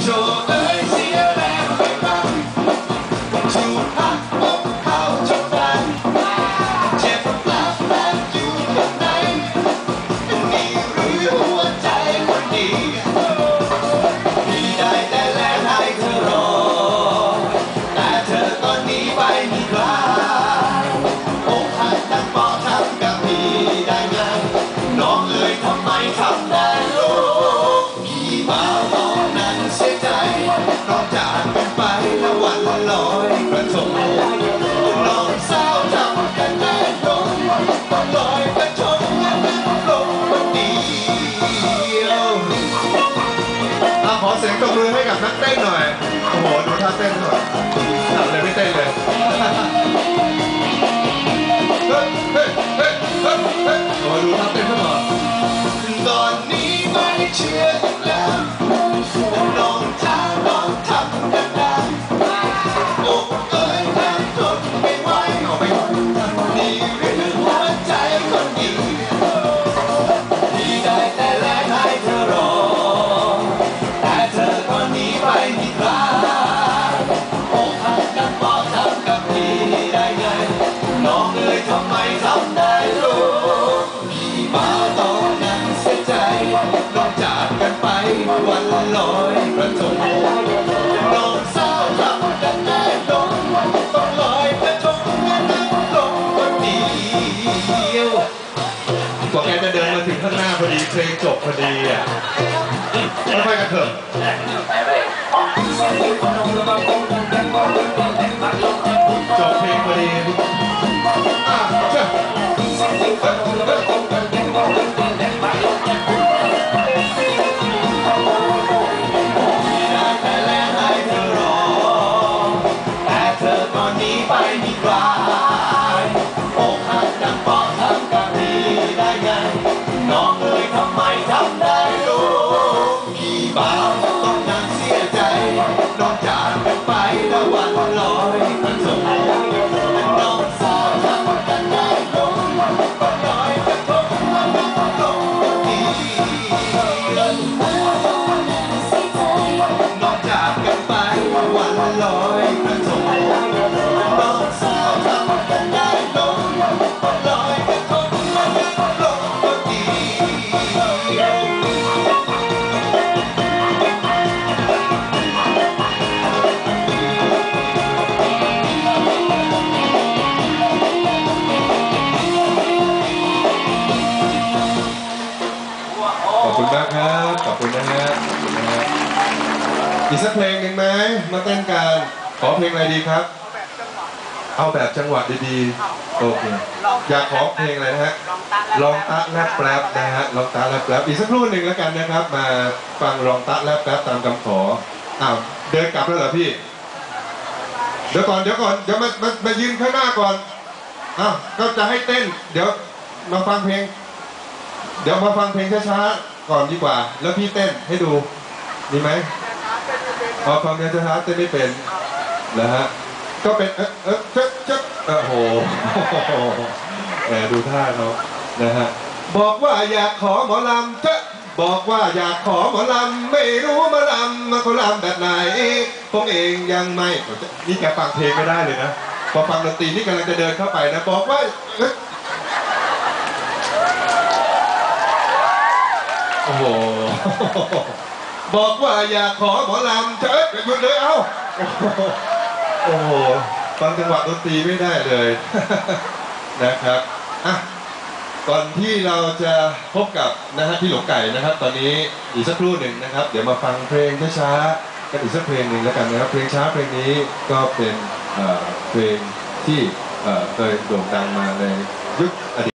โขอเสียงตบมือให้กับนักเต้นหน่อย โอ้โห ดูท่าเต้นหน่อยทำเลยไม่เต้นเลย เฮ้ยเฮ้ยเฮ้ยเฮ้ยเฮ้ยดูท่าเต้นซะหน่อยตอนนี้ไม่เชื่อแล้ว กว่าแกจะเดินมาถึงข้างหน้าพอดีเพลงจบพอดีอะค่อยๆกันเถอะ คุณนะฮะขอบคุณนะฮะอีกสักเพลงหนึ่งไหมมาเต้นกันขอเพลงอะไรดีครับ เอาแบบจังหวะดีๆโอเคอยากขอเพลงอะไรนะฮะลองตะแลบแป๊บนะฮะลองตะแลบแป๊บอีกสักครู่หนึ่งแล้วกันนะครับ มาฟังลองตะแลบแป๊บตามคำขออ้าวเดินกลับแล้วเหรอพี่ เดี๋ยวก่อนเดี๋ยวก่อนเดี๋ยวมามามายืนข้างหน้าก่อนอ้าวก็จะให้เต้น เดี๋ยวมาฟังเพลง เดี๋ยวมาฟังเพลงช้าๆ ก่อนดีกว่า แล้วพี่เต้นให้ดูดีไหมพอฟังเพลงช้าเต้นไม่เป็นนะฮะก็เป็นเอ๊ะเอ๊ะเจ๊ะเจ๊ะโอ้โหแหมดูท่าเขานะฮะบอกว่าอยากขอหมอลำเจ๊ะบอกว่าอยากขอหมอลำไม่รู้หมาลำมาเขาลำแบบไหนผมเองยังไม่นี่แกฟังเพลงไม่ได้เลยนะพอฟังดนตรีนี่กำลังจะเดินเข้าไปนะ บอกว่า โอ้โห บอกว่าอยากขอหมอลำเชิดหยุดเลยเอ้า โอ้โห ฟังจังหวะดนตรีไม่ได้เลย นะครับ อะ ก่อนที่เราจะพบกับนะฮะพี่หลวงไก่นะครับ ตอนนี้อีกสักครู่หนึ่งนะครับ เดี๋ยวมาฟังเพลงช้าๆกันอีกสักเพลงหนึ่งแล้วกันนะครับ เพลงช้าเพลงนี้ก็เป็นเอ่อเพลงที่เอ่อเคยโด่งดังมาในยุคอดีต